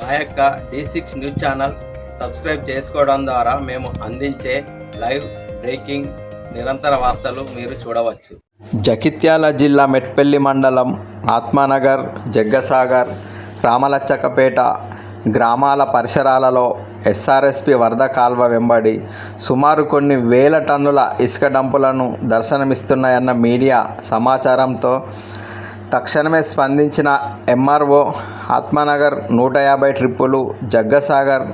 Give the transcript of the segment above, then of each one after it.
మా యొక్క D six news channel subscribe చేసుకోవడం ద్వారా మేము అందించే లైవ్ బ్రేకింగ్ నిరంతర వార్తలు మీరు చూడవచ్చు. జగిత్యాల జిల్లా మెట్పల్లి మండలం ఆత్మానగర్ జగ్గసాగర్ రామలచ్చకపేట గ్రామాల పరిసరాలలో ఎస్ఆర్ఎస్పి వరద కాల్వ వెంబడి సుమారు కొన్ని వేల టన్నుల ఇసుక డంపులను దర్శనమిస్తున్నాయన్న మీడియా సమాచారంతో తక్షణమే స్పందించిన ఎంఆర్ఓ ఆత్మనగర్ నూట యాభై ట్రిప్పులు జగ్గసాగర్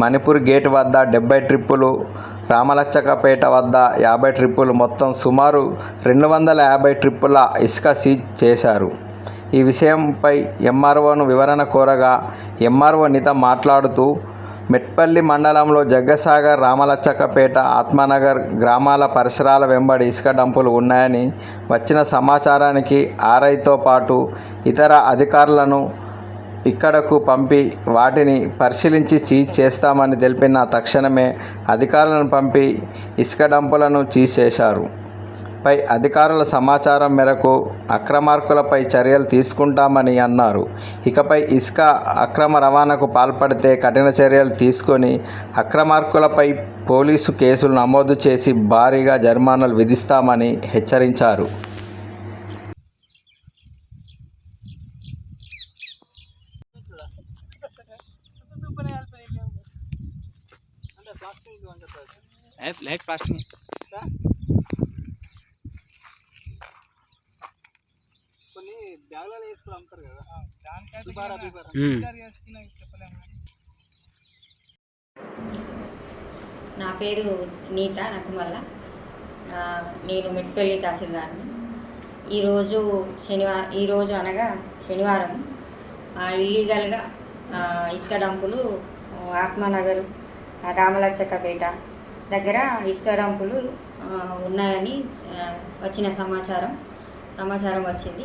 మణిపూర్ గేట్ వద్ద డెబ్బై ట్రిప్పులు రామలచ్చకపేట వద్ద యాభై ట్రిప్పులు మొత్తం సుమారు రెండు వందల యాభై ట్రిప్పుల ఇసుక సీజ్ చేశారు. ఈ విషయంపై ఎంఆర్ఓను వివరణ కోరగా ఎంఆర్ఓ నిత మాట్లాడుతూ మెట్పల్లి మండలంలో జగ్గసాగర్ రామలచ్చకపేట ఆత్మనగర్ గ్రామాల పరిసరాల వెంబడి ఇసుక డంపులు ఉన్నాయని వచ్చిన సమాచారానికి ఆర్ఐతో పాటు ఇతర అధికారులను ఇక్కడకు పంపి వాటిని పరిశీలించి సీజ్ చేస్తామని తెలిపిన తక్షణమే అధికారులను పంపి ఇసుక డంపులను సీజ్ చేశారు. పై అధికారుల సమాచారం మేరకు అక్రమార్కులపై చర్యలు తీసుకుంటామని అన్నారు. ఇకపై ఇసుక అక్రమ రవాణాకు పాల్పడితే కఠిన చర్యలు తీసుకొని అక్రమార్కులపై పోలీసు కేసులు నమోదు చేసి భారీగా జరిమానాలు విధిస్తామని హెచ్చరించారు. లైట్ ప్లాస్టింగ్ బ్యాగులలో వేసుకుని అమ్ముతారు కదా. నా పేరు నీత నకుమల్ల ఆ, నేను మెట్పల్లి తహసీల్దార్ని. ఈరోజు శనివారం ఈరోజు అనగా శనివారం ఆ, ఇల్లీగల్గా ఆ, ఇసుక డంపులు ఆత్మనగర్ ఆ, రామలచ్చకపేట దగ్గర ఇసుక డంపులు ఉన్నాయని వచ్చిన సమాచారం. సమాచారం వచ్చింది.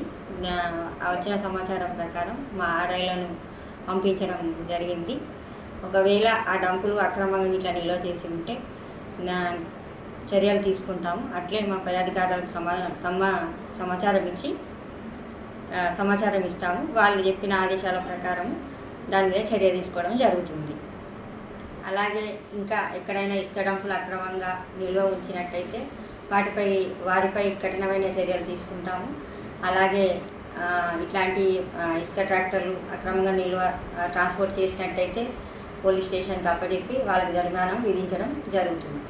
వచ్చిన సమాచారం ప్రకారం మా ఆర్ఐలను పంపించడం జరిగింది. ఒకవేళ ఆ డంపులు అక్రమంగా ఇట్లా నిల్వ చేసి ఉంటే చర్యలు తీసుకుంటాము. అట్లే మా పై అధికారులకు సమా సమా సమాచారం ఇచ్చి సమాచారం ఇస్తాము. వాళ్ళు చెప్పిన ఆదేశాల ప్రకారం దాని మీద చర్య తీసుకోవడం జరుగుతుంది. అలాగే ఇంకా ఎక్కడైనా ఇసుక డంపులు అక్రమంగా నిల్వ ఉంచినట్టయితే వాటిపై వారిపై కఠినమైన చర్యలు తీసుకుంటాము. అలాగే ఇట్లాంటి ఇసుక ట్రాక్టర్లు అక్రమంగా నిల్వ ట్రాన్స్పోర్ట్ చేసినట్టయితే పోలీస్ స్టేషన్కి అప్పచెప్పి వాళ్ళకి జరిమానా విధించడం జరుగుతుంది.